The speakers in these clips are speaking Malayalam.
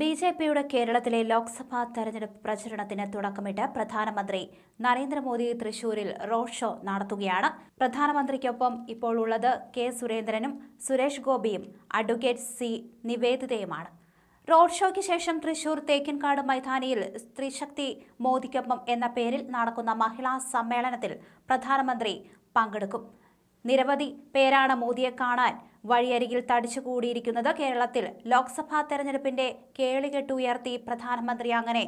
ബി ജെ പിയുടെ കേരളത്തിലെ ലോക്സഭാ തെരഞ്ഞെടുപ്പ് പ്രചരണത്തിന് തുടക്കമിട്ട് പ്രധാനമന്ത്രി നരേന്ദ്രമോദി തൃശൂരിൽ റോഡ് ഷോ നടത്തുകയാണ്. പ്രധാനമന്ത്രിക്കൊപ്പം ഇപ്പോൾ ഉള്ളത് കെ സുരേന്ദ്രനും സുരേഷ് ഗോപിയും അഡ്വക്കേറ്റ് സി നിവേദിതയുമാണ്. റോഡ് ഷോയ്ക്ക് ശേഷം തൃശൂർ തേക്കിൻകാട് മൈതാനിയിൽ സ്ത്രീശക്തി മോദിക്കൊപ്പം എന്ന പേരിൽ നടക്കുന്ന മഹിളാ സമ്മേളനത്തിൽ പ്രധാനമന്ത്രി പങ്കെടുക്കും. നിരവധി പേരാണ് മോദിയെ കാണാൻ വഴിയരികിൽ തടിച്ചുകൂടിയിരിക്കുന്നത് കേരളത്തിൽ. ലോക്സഭാ തെരഞ്ഞെടുപ്പിന്റെ കേളികെട്ടുയർത്തി പ്രധാനമന്ത്രി അങ്ങനെ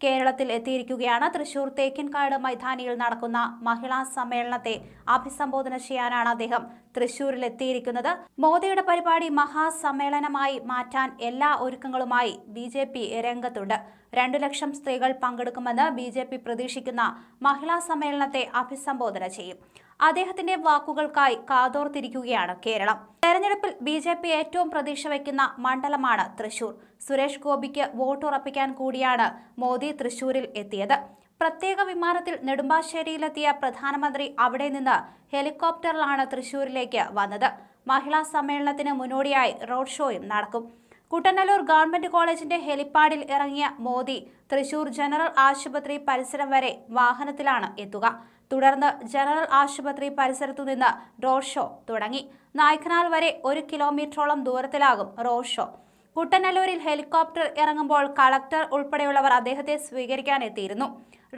കേരളത്തിൽ എത്തിയിരിക്കുകയാണ്. തൃശൂർ തേക്കിൻകാട് മൈതാനിയിൽ നടക്കുന്ന മഹിളാ സമ്മേളനത്തെ അഭിസംബോധന ചെയ്യാനാണ് അദ്ദേഹം തൃശൂരിൽ എത്തിയിരിക്കുന്നത്. മോദിയുടെ പരിപാടി മഹാസമ്മേളനമായി മാറ്റാൻ എല്ലാ ഒരുക്കങ്ങളുമായി ബി ജെ പി രംഗത്തുണ്ട്. രണ്ടു ലക്ഷം സ്ത്രീകൾ പങ്കെടുക്കുമെന്ന് ബി ജെ പി പ്രതീക്ഷിക്കുന്ന മഹിളാ സമ്മേളനത്തെ അഭിസംബോധന ചെയ്യും. അദ്ദേഹത്തിന്റെ വാക്കുകൾക്കായി കാതോർത്തിരിക്കുകയാണ് കേരളം. തെരഞ്ഞെടുപ്പിൽ ബി ജെ പി ഏറ്റവും പ്രതീക്ഷ വയ്ക്കുന്ന മണ്ഡലമാണ് തൃശൂർ. സുരേഷ് ഗോപിക്ക് വോട്ട് ഉറപ്പിക്കാൻ കൂടിയാണ് മോദി തൃശൂരിൽ എത്തിയത്. പ്രത്യേക വിമാനത്തിൽ നെടുമ്പാശ്ശേരിയിലെത്തിയ പ്രധാനമന്ത്രി അവിടെ നിന്ന് ഹെലികോപ്റ്ററിലാണ് തൃശൂരിലേക്ക് വന്നത്. മഹിളാ സമ്മേളനത്തിന് മുന്നോടിയായി റോഡ് ഷോയും നടക്കും. കുട്ടനല്ലൂർ ഗവൺമെന്റ് കോളേജിന്റെ ഹെലിപ്പാഡിൽ ഇറങ്ങിയ മോദി തൃശൂർ ജനറൽ ആശുപത്രി പരിസരം വരെ വാഹനത്തിലാണ് എത്തുക. തുടർന്ന് ജനറൽ ആശുപത്രി പരിസരത്തു നിന്ന് റോഡ് ഷോ തുടങ്ങി. നായ്ക്കനാൽ വരെ ഒരു കിലോമീറ്ററോളം ദൂരത്തിലാകും റോഡ് ഷോ. കുട്ടനല്ലൂരിൽ ഹെലികോപ്റ്റർ ഇറങ്ങുമ്പോൾ കളക്ടർ ഉൾപ്പെടെയുള്ളവർ അദ്ദേഹത്തെ സ്വീകരിക്കാനെത്തിയിരുന്നു.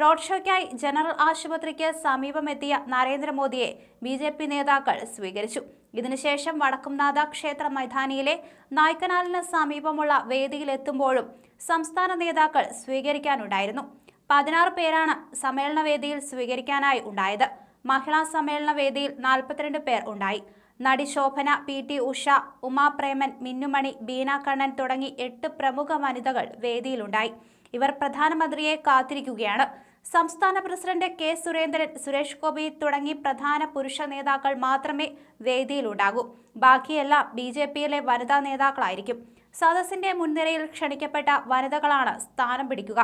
റോഡ് ഷോയ്ക്കായി ജനറൽ ആശുപത്രിക്ക് സമീപമെത്തിയ നരേന്ദ്രമോദിയെ ബി ജെ പി നേതാക്കൾ സ്വീകരിച്ചു. ഇതിനുശേഷം വടക്കുംനാഥ ക്ഷേത്ര മൈതാനിയിലെ നായ്ക്കനാലിന് സമീപമുള്ള വേദിയിലെത്തുമ്പോഴും സംസ്ഥാന നേതാക്കൾ സ്വീകരിക്കാനുണ്ടായിരുന്നു. പതിനാറ് പേരാണ് സമ്മേളനവേദിയിൽ സ്വീകരിക്കാനായി ഉണ്ടായത്. മഹിളാ സമ്മേളന വേദിയിൽ നാൽപ്പത്തിരണ്ട് പേർ ഉണ്ടായി. നടി ശോഭന പി ടി ഉഷ ഉമാപ്രേമൻ മിന്നുമണി ബീന കണ്ണൻ തുടങ്ങി എട്ട് പ്രമുഖ വനിതകൾ വേദിയിലുണ്ടായി. ഇവർ പ്രധാനമന്ത്രിയെ കാത്തിരിക്കുകയാണ്. സംസ്ഥാന പ്രസിഡന്റ് കെ സുരേന്ദ്രൻ സുരേഷ് ഗോപി തുടങ്ങി പ്രധാന പുരുഷ നേതാക്കൾ മാത്രമേ വേദിയിലുണ്ടാകൂ. ബാക്കിയെല്ലാം ബി ജെ പിയിലെ വനിതാ നേതാക്കളായിരിക്കും. സദസ്സിന്റെ മുൻനിരയിൽ ക്ഷണിക്കപ്പെട്ട വനിതകളാണ് സ്ഥാനം പിടിക്കുക.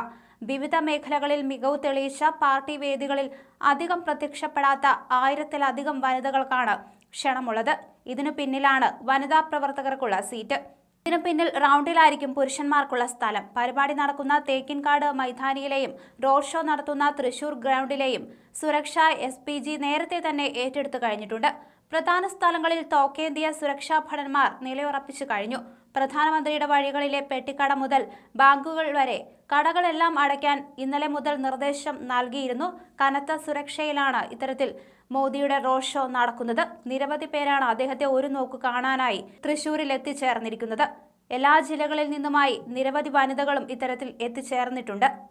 വിവിധ മേഖലകളിൽ മികവ് തെളിയിച്ച പാർട്ടി വേദികളിൽ അധികം പ്രത്യക്ഷപ്പെടാത്ത ആയിരത്തിലധികം വനിതകൾക്കാണ് ക്ഷണമുള്ളത്. ഇതിനു പിന്നിലാണ് വനിതാ പ്രവർത്തകർക്കുള്ള സീറ്റ്. ഇതിനു പിന്നിൽ റൗണ്ടിലായിരിക്കും പുരുഷന്മാർക്കുള്ള സ്ഥലം. പരിപാടി നടക്കുന്ന തേക്കിൻകാട് മൈതാനിയിലെയും റോഡ് ഷോ നടത്തുന്ന തൃശൂർ ഗ്രൗണ്ടിലെയും സുരക്ഷ എസ് നേരത്തെ തന്നെ ഏറ്റെടുത്തു കഴിഞ്ഞിട്ടുണ്ട്. പ്രധാന സ്ഥലങ്ങളിൽ തോക്കേന്തിയ സുരക്ഷാ ഭടന്മാർ നിലയുറപ്പിച്ചു കഴിഞ്ഞു. പ്രധാനമന്ത്രിയുടെ വഴികളിലെ പെട്ടിക്കട മുതൽ ബാങ്കുകൾ വരെ കടകളെല്ലാം അടയ്ക്കാൻ ഇന്നലെ മുതൽ നിർദ്ദേശം നൽകിയിരുന്നു. കനത്ത സുരക്ഷയിലാണ് ഇത്തരത്തിൽ മോദിയുടെ റോഡ് ഷോ നടക്കുന്നത്. നിരവധി പേരാണ് അദ്ദേഹത്തെ ഒരു നോക്ക് കാണാനായി തൃശൂരിൽ എത്തിച്ചേർന്നിരിക്കുന്നത് എല്ലാ ജില്ലകളിൽ നിന്നുമായി നിരവധി വനിതകളും ഇത്തരത്തിൽ എത്തിച്ചേർന്നിട്ടുണ്ട്.